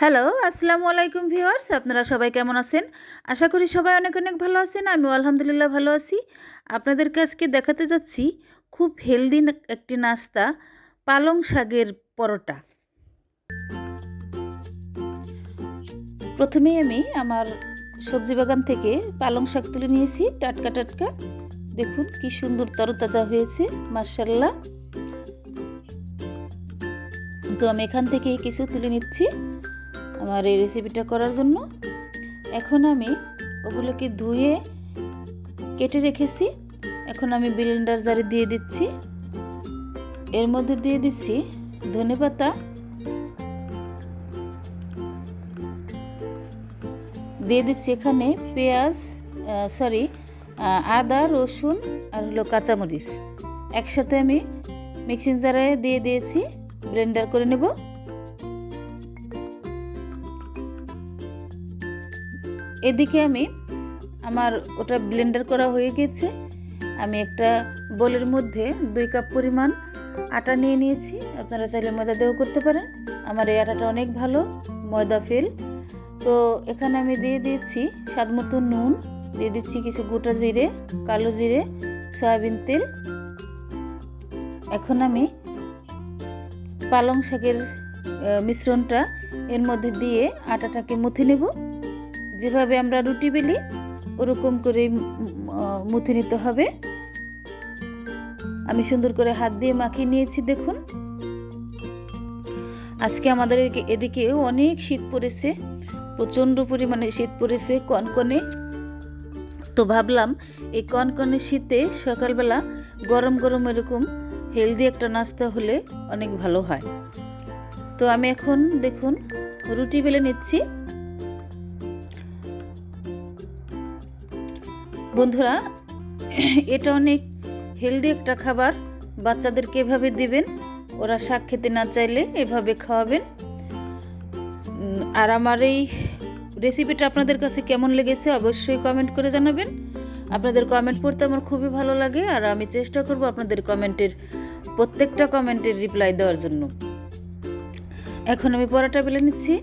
Hello, আসসালামু আলাইকুম viewers, আপনারা সবাই কেমন আছেন? আশা করি সবাই অনেক অনেক ভালো আছেন, আমিও আলহামদুলিল্লাহ ভালো আছি। আপনাদেরকে আজকে দেখাতে যাচ্ছি খুব হেলদি একটি নাস্তা, পালং শাকের পরোটা। প্রথমেই আমি আমার সবজি বাগান থেকে পালং শাক তুলে নিয়েছি, টাটকা টাটকা। দেখুন কি সুন্দর তরতাজা হয়েছে মার্শাল্লাহ তো আমি এখান থেকে কিছু তুলে নিচ্ছি। আমার এই রেসিপিটা করার জন্য। এখন আমি ওগুলোকে ধুয়ে কেটে রেখেছি। এখন আমি ব্লেন্ডার জারে দিয়ে দিচ্ছি। এর মধ্যে দিয়ে দিচ্ছি ধনে পাতা। দিয়ে দিচ্ছি এখানে পেঁয়াজ সরি আদা, রসুন আর হলো কাঁচামরিচ। একসাথে আমি মিক্সিং জারে দিয়ে দিয়েছি। ব্লেন্ডার করে নেব। এদিকে আমি আমার ওটা ব্লেন্ডার করা হয়ে গেছে। আমি একটা বোলের মধ্যে দুই কাপ পরিমাণ আটা নিয়ে নিয়েছি। আপনারা চাইলে ময়দা দিয়েও করতে পারেন। আমার এই আটাটা অনেক ভালো, ময়দা ফেল। তো এখানে আমি দিয়ে দিয়েছি স্বাদ মতো নুন, দিয়ে দিচ্ছি কিছু গোটা জিরে, কালো জিরে, সয়াবিন তেল। এখন আমি পালং শাকের মিশ্রণটা এর মধ্যে দিয়ে আটাটাকে মুথে নেব। যেভাবে আমরা রুটি বেলি ওরকম করে মুথে নিতে হবে। আমি সুন্দর করে হাত দিয়ে মাখিয়ে নিয়েছি, দেখুন। আজকে আমাদের এদিকে অনেক শীত পড়েছে, প্রচণ্ড পরিমাণে শীত পড়েছে কনকনে। তো ভাবলাম, এই কনকনে শীতে সকালবেলা গরম গরম এরকম হেলদি একটা নাস্তা হলে অনেক ভালো হয়। তো আমি এখন, দেখুন, রুটি বেলে নিচ্ছি। বন্ধুরা, এটা অনেক হেলদি একটা খাবার। বাচ্চাদেরকে এভাবে দিবেন, ওরা শাক খেতে না চাইলে এভাবে খাওয়াবেন। আর আমার এই রেসিপিটা আপনাদের কাছে কেমন লেগেছে অবশ্যই কমেন্ট করে জানাবেন। আপনাদের কমেন্ট পড়তে আমার খুবই ভালো লাগে, আর আমি চেষ্টা করব আপনাদের কমেন্টের, প্রত্যেকটা কমেন্টের রিপ্লাই দেওয়ার জন্য। এখন আমি পরোটা বেলে নিচ্ছি,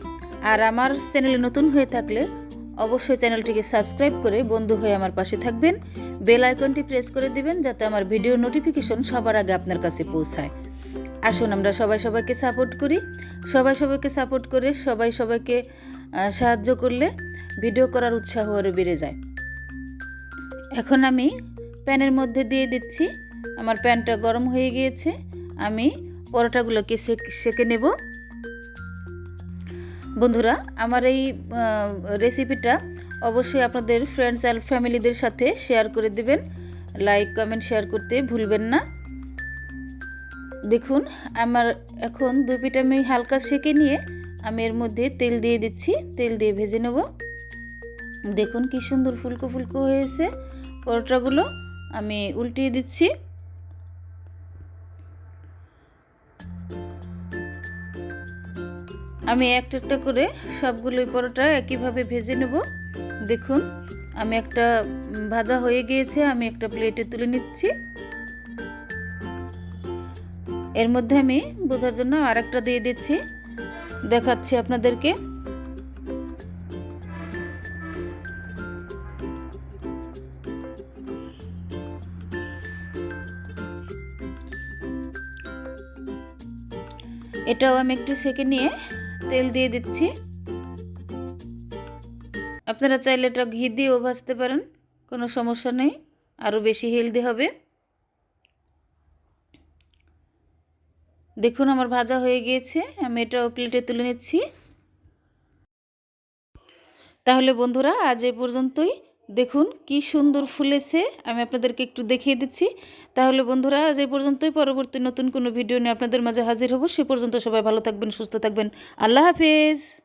আর আমার চ্যানেলে নতুন হয়ে থাকলে অবশ্যই চ্যানেলটিকে সাবস্ক্রাইব করে বন্ধু হয়ে আমার পাশে থাকবেন। বেল আইকনটি প্রেস করে দিবেন যাতে আমার ভিডিও নোটিফিকেশন সবার আগে আপনার কাছে পৌঁছায়। আসুন, আমরা সবাই সবাইকে সাপোর্ট করি। সবাই সবাইকে সাপোর্ট করে সবাই সবাইকে সাহায্য করলে ভিডিও করার উৎসাহ আরও বেড়ে যায়। এখন আমি প্যানের মধ্যে দিয়ে দিচ্ছি। আমার প্যানটা গরম হয়ে গিয়েছে। আমি পরোটাগুলোকে সেকে নেব। বন্ধুরা, আমার এই রেসিপিটা অবশ্যই আপনাদের ফ্রেন্ডস অ্যান্ড ফ্যামিলিদের সাথে শেয়ার করে দেবেন। লাইক কমেন্ট শেয়ার করতে ভুলবেন না। দেখুন, আমার এখন দুই পিঠ আমি হালকা সেঁকে নিয়ে আমি এর মধ্যে তেল দিয়ে দিচ্ছি। তেল দিয়ে ভেজে নেব। দেখুন কি সুন্দর ফুলকো ফুলকো হয়েছে। পরোটাগুলো আমি উল্টিয়ে দিচ্ছি। আমি একটা একটা করে সবগুলোই পরোটা একইভাবে ভেজে নেব। দেখুন, আমি একটা ভাজা হয়ে গিয়েছে, আমি একটা প্লেটে তুলে নিচ্ছি। এর মধ্যে আমি বোঝার জন্য আরেকটা দিয়ে দিচ্ছি। দেখাচ্ছি আপনাদেরকে। এটাও আমি একটু সেকে নিয়ে তেল দিয়ে দিচ্ছি। আপনারা চাইলে এটা ঘি দিয়েও ভাজতে পারেন, কোনো সমস্যা নেই, আরও বেশি হেলদি হবে। দেখুন আমার ভাজা হয়ে গিয়েছে, আমি এটাও প্লেটে তুলে নিচ্ছি। তাহলে বন্ধুরা, আজ এ পর্যন্তই। দেখুন, কি সুন্দর ফুলেছে আমি আপনাদেরকে একটু দেখিয়ে দিচ্ছি। তাহলে বন্ধুরা, আজ এই পর্যন্তই। পরবর্তী নতুন কোনো ভিডিও নিয়ে আপনাদের মাঝে হাজির হব। সে পর্যন্ত সবাই ভালো থাকবেন, সুস্থ থাকবেন। আল্লাহ হাফেজ।